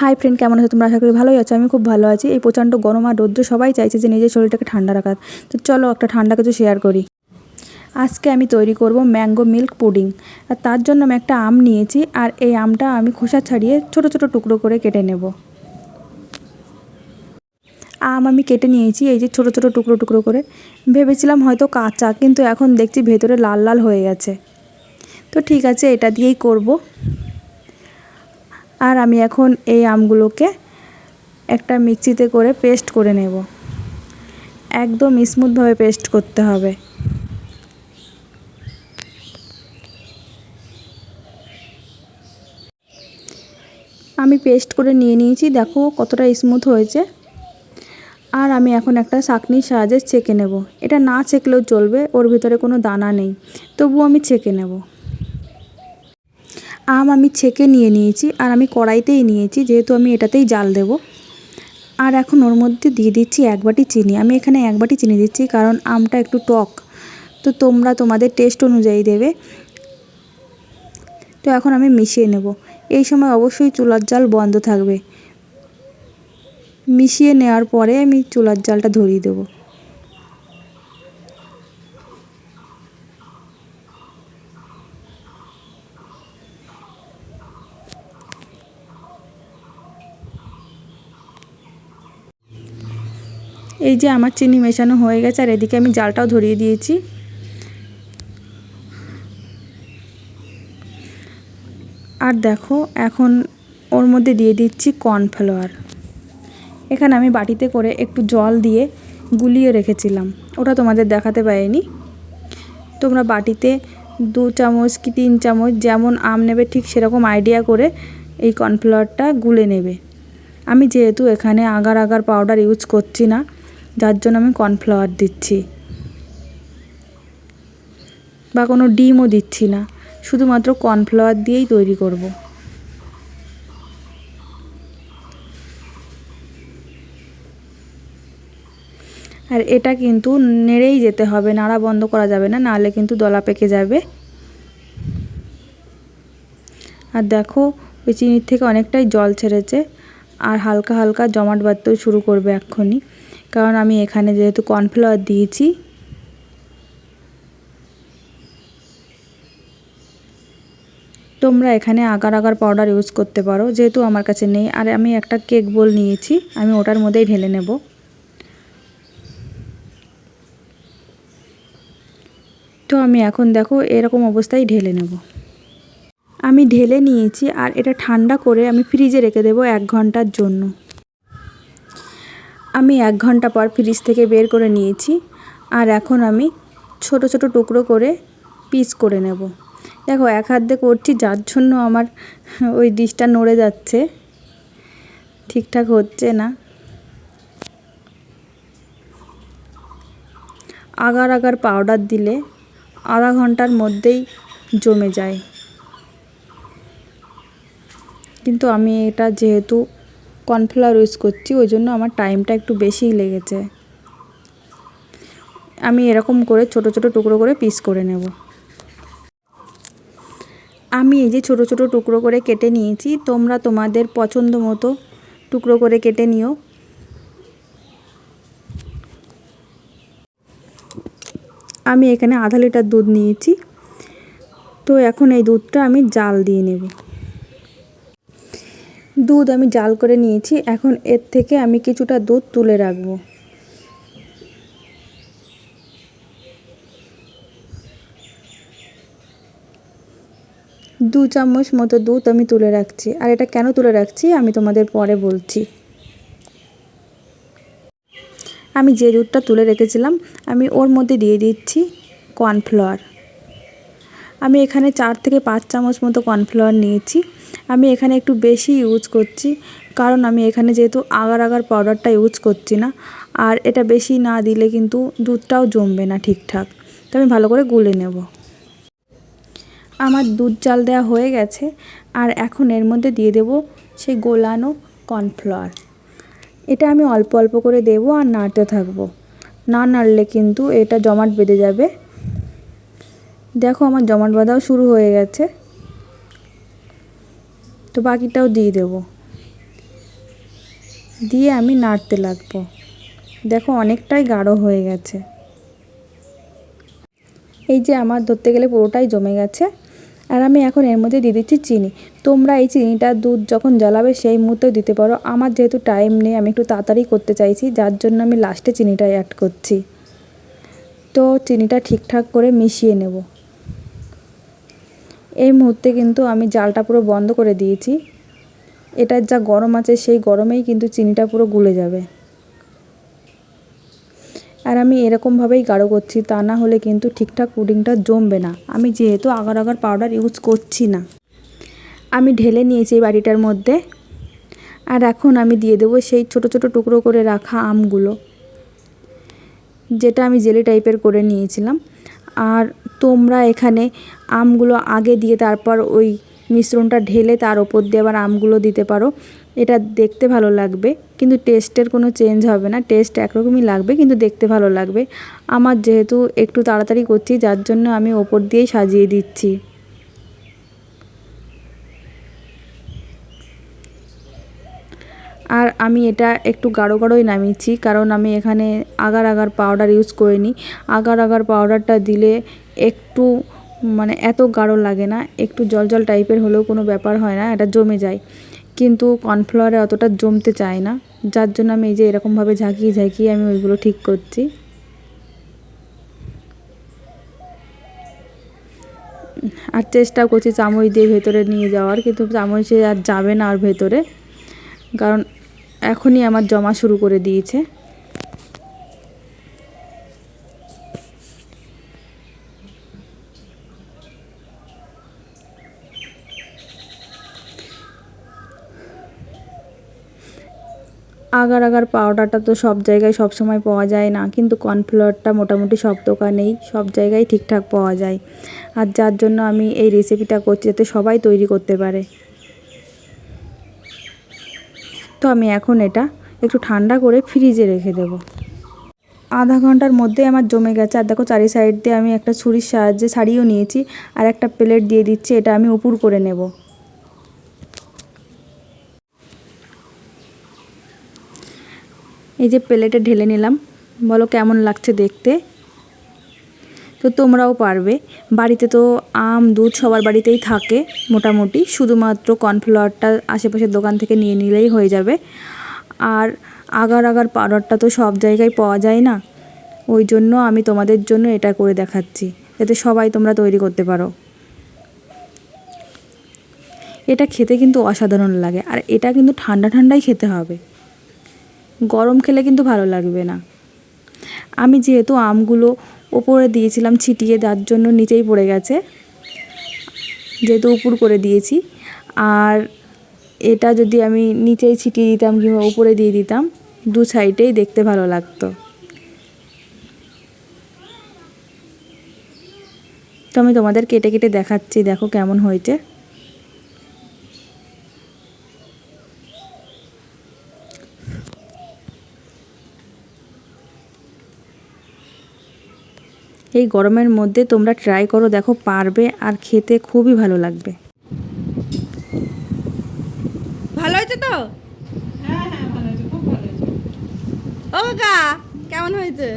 Hi friend কেমন আছো? তোমরা আশা করি ভালোই আছো, আমি খুব ভালো আছি। এই প্রচণ্ড গরম আর রৌদ্র সবাই চাইছে যে নিজের শরীরটাকে ঠান্ডা রাখার। তো চলো একটা ঠান্ডা কিছু শেয়ার করি। আজকে আমি তৈরি করব ম্যাঙ্গো মিল্ক পুডিং আর তার জন্য আমি একটা আম নিয়েছি আর এই আমটা আমি খোসা ছাড়িয়ে ছোট ছোট টুকরো করে কেটে নেব। আম আমি কেটে নিয়েছি, এই যে ছোট ছোট টুকরো টুকরো করে। ভেবেছিলাম হয়তো কাঁচা, কিন্তু এখন দেখছি ভেতরে লাল লাল হয়ে গেছে। তো ঠিক আছে, এটা দিয়েই করব। আর আমি এখন এই আমগুলোকে একটা মিক্সিতে করে পেস্ট করে নেব। একদম স্মুথভাবে পেস্ট করতে হবে। আমি পেস্ট করে নিয়ে নিয়েছি, দেখো কতটা স্মুথ হয়েছে। আর আমি এখন একটা চাকনির সাহায্যে ছেঁকে নেব। এটা না ছেঁকলেও চলবে, ওর ভিতরে কোনো দানা নেই। তবুও আমি ছেঁকে নেব। আম আমি ছেঁকে নিয়ে নিয়েছি আর আমি কড়াইতেই নিয়েছি, যেহেতু আমি এটাতেই জাল দেব। আর এখন ওর মধ্যে দিয়ে দিচ্ছি এক বাটি চিনি। আমি এখানে এক বাটি চিনি দিচ্ছি কারণ আমটা একটু টক। তো তোমরা তোমাদের টেস্ট অনুযায়ী দেবে। তো এখন আমি মিশিয়ে নেব। এই সময় অবশ্যই চুলার জাল বন্ধ থাকবে। মিশিয়ে নেওয়ার পরে আমি চুলার জালটা ধরিয়ে দেবো। এই যে আমার চিনি মেশানো হয়ে গেছে আর এদিকে আমি জালটাও ধরিয়ে দিয়েছি। আর দেখো, এখন ওর মধ্যে দিয়ে দিচ্ছি কর্নফ্লাওয়ার। এখানে আমি বাটিতে করে একটু জল দিয়ে গুলিয়ে রেখেছিলাম। ওটা তোমাদের দেখাতে পারিনি। তোমরা বাটিতে দু চামচ কি তিন চামচ যেমন আম নেবে ঠিক সেরকম আইডিয়া করে এই কর্নফ্লাওয়ারটা গুলে নেবে। আমি যেহেতু এখানে আগার আগার পাউডার ইউজ করছি না যার জন্য আমি কর্নফ্লাওয়ার দিচ্ছি। বা কোনো ডিমও দিচ্ছি না। শুধুমাত্র কর্নফ্লাওয়ার দিয়েই তৈরি করব। আর এটা কিন্তু নেড়েই যেতে হবে, নাড়া বন্ধ করা যাবে না, নাহলে কিন্তু দলা পেকে যাবে। আর দেখো, ওই চিনির থেকে অনেকটাই জল ছেড়েছে। আর হালকা হালকা জমাট বাঁধতেও শুরু করবে এক্ষুনি। কারণ আমি এখানে যেহেতু কর্নফ্লাওয়ার দিয়েছি। তোমরা এখানে আগার আগার পাউডার ইউজ করতে পারো, যেহেতু আমার কাছে নেই। আর আমি একটা কেক বোল নিয়েছি, আমি ওটার মধ্যেই ঢেলে নেব। তো আমি এখন দেখো এরকম অবস্থায় ঢেলে নেব। আমি ঢেলে নিয়েছি আর এটা ঠান্ডা করে আমি ফ্রিজে রেখে দেবো এক ঘণ্টার জন্য। আমি এক ঘণ্টা পর ফ্রিজ থেকে বের করে নিয়েছি আর এখন আমি ছোট ছোট টুকরো করে পিস করে নেব। দেখো, এক হাত দিয়ে করছি, যার জন্য আমার ওই ডিশটা নড়ে যাচ্ছে। ঠিকঠাক হচ্ছে না। আগার আগার পাউডার দিলে আধা ঘণ্টার মধ্যেই জমে যায়। কিন্তু আমি এটা যেহেতু কর্নফ্লাওয়ার ইউজ করছি, ওই জন্য আমার টাইমটা একটু বেশিই লেগেছে। আমি এরকম করে ছোট ছোট টুকরো করে পিস করে নেব। আমি এই যে ছোট ছোট টুকরো করে কেটে নিয়েছি, তোমরা তোমাদের পছন্দ মতো টুকরো করে কেটে নিও। আমি এখানে আধা লিটার দুধ নিয়েছি। তো এখন এই দুধটা আমি জাল দিয়ে নেব। দুধ আমি জাল করে নিয়েছি। এখন এর থেকে আমি কিছুটা দুধ তুলে রাখব। দু চামচ মতো দুধ আমি তুলে রাখছি। আর এটা কেন তুলে রাখছি আমি তোমাদের পরে বলছি। আমি যে দুধটা তুলে রেখেছিলাম, আমি ওর মধ্যে দিয়ে দিচ্ছি কর্নফ্লাওয়ার। আমি এখানে চার থেকে পাঁচ চামচ মতো কর্নফ্লাওয়ার নিয়েছি। আমি এখানে একটু বেশি ইউজ করছি, কারণ আমি এখানে যেহেতু আগার আগার পাউডারটা ইউজ করছি না, আর এটা বেশি না দিলে কিন্তু দুধটাও জমবে না ঠিকঠাক। তো আমি ভালো করে গুলে নেব। আমার দুধ চাল দেওয়া হয়ে গেছে, আর এখন এর মধ্যে দিয়ে দেব সেই গোলানো কর্নফ্লাওয়ার এটা আমি অল্প অল্প করে দেবো আর নাড়তে থাকব। না নাড়লে কিন্তু এটা জমাট বেঁধে যাবে। দেখো আমার জমাট বাঁধাও শুরু হয়ে গেছে। তো বাকিটাও দিয়ে দেবো। দিয়ে আমি নাড়তে লাগবো। দেখো অনেকটাই গাঢ় হয়ে গেছে। এই যে আমার ধরতে গেলে পুরোটাই জমে গেছে। আর আমি এখন এর মধ্যে দিয়ে দিচ্ছি চিনি। তোমরা এই চিনিটা দুধ যখন জ্বালাবে সেই মুহূর্তেও দিতে পারো। আমার যেহেতু টাইম নেই, আমি একটু তাড়াতাড়ি করতে চাইছি। যার জন্য আমি লাস্টে চিনিটা অ্যাড করছি। তো চিনিটা ঠিকঠাক করে মিশিয়ে নেব। এই মুহূর্তে কিন্তু আমি জালটা পুরো বন্ধ করে দিয়েছি। এটার যা গরম আছে, সেই গরমেই কিন্তু চিনিটা পুরো গুলে যাবে। আর আমি এরকমভাবেই গাঢ় করছি, তা না হলে কিন্তু ঠিকঠাক পুডিংটা জমবে না। আমি যেহেতু আগার আগার পাউডার ইউজ করছি না। আমি ঢেলে নিয়েছি এই বাটিটার মধ্যে। আর এখন আমি দিয়ে দেবো সেই ছোট ছোট টুকরো করে রাখা আমগুলো, যেটা আমি জেলি টাইপের করে নিয়েছিলাম। আর তোমরা এখানে আমগুলো আগে দিয়ে তারপর ওই মিশ্রণটা ঢেলে তার ওপর দিয়ে আবার আমগুলো দিতে পারো। এটা দেখতে ভালো লাগবে, কিন্তু টেস্টের কোনো চেঞ্জ হবে না। টেস্ট একরকমই লাগবে, কিন্তু দেখতে ভালো লাগবে। আমার যেহেতু একটু তাড়াতাড়ি করছি, যার জন্য আমি ওপর দিয়েই সাজিয়ে দিচ্ছি। আর আমি এটা একটু গাঢ় গাঢ়ই নামিয়েছি, কারণ আমি এখানে আগার আগার পাউডার ইউজ করিনি। আগার আগার পাউডারটা দিলে একটু মানে এত গাঢ় লাগে না, একটু জল জল টাইপের হলেও কোনো ব্যাপার হয় না, এটা জমে যায়। কিন্তু কর্নফ্লাওয়ারে অতটা জমতে চায় না, যার জন্য আমি এই যে এরকমভাবে ঝাঁকিয়ে ঝাঁকিয়ে আমি ওইগুলো ঠিক করছি। আর চেষ্টা করছি চামচ দিয়ে ভেতরে নিয়ে যাওয়ার, কিন্তু চামচে আর যাবে না আর ভেতরে, কারণ এখনই আমার জমা শুরু করে দিয়েছে। আগার আগার পাউডারটা তো সব জায়গায় সব সময় পাওয়া যায় না। কিন্তু কর্নফ্লাওয়ারটা মোটামুটি সব দোকানেই, সব জায়গায় ঠিকঠাক পাওয়া যায়। আর যার জন্য আমি এই রেসিপিটা করছি যাতে সবাই তৈরি করতে পারে। তো আমি এখন এটা একটু ঠান্ডা করে ফ্রিজে রেখে দেব। আধা ঘণ্টার মধ্যে আমার জমে গেছে। আর দেখো চারি সাইড দিয়ে আমি একটা ছুরির সাহায্যে ছাড়িয়েও নিয়েছি। আর একটা প্লেট দিয়ে দিচ্ছি, এটা আমি উপুর করে নেব। এই যে প্লেটে ঢেলে নিলাম। বলো কেমন লাগছে দেখতে? তো তোমরাও পারবে। বাড়িতে তো আম, দুধ সবার বাড়িতেই থাকে মোটামুটি। শুধুমাত্র কর্নফ্লাওয়ারটা আশেপাশের দোকান থেকে নিয়ে নিলেই হয়ে যাবে। আর আগার আগার পাউডারটা তো সব জায়গায় পাওয়া যায় না। ওই জন্য আমি তোমাদের জন্য এটা করে দেখাচ্ছি। যাতে সবাই তোমরা তৈরি করতে পারো। এটা খেতে কিন্তু অসাধারণ লাগে। আর এটা কিন্তু ঠান্ডা ঠান্ডাই খেতে হবে। গরম খেলে কিন্তু ভালো লাগবে না। আমি যেহেতু আমগুলো ওপরে দিয়েছিলাম ছিটিয়ে যার জন্য নিচেই পড়ে গেছে, যেহেতু উপর করে দিয়েছি। আর এটা যদি আমি নিচেই ছিটিয়ে দিতাম কিংবা উপরে দিয়ে দিতাম, দু সাইডেই দেখতে ভালো লাগতো। তো আমি তোমাদের কেটে কেটে দেখাচ্ছি, দেখো কেমন হয়েছে। এই গরমের মধ্যে তোমরা ট্রাই করো দেখো পারবে আর খেতে খুবই ভালো লাগবে। ভালো হয়েছে তো? হ্যাঁ হ্যাঁ ভালো হয়েছে খুব ভালো হয়েছে। ও গা কেমন হয়েছে?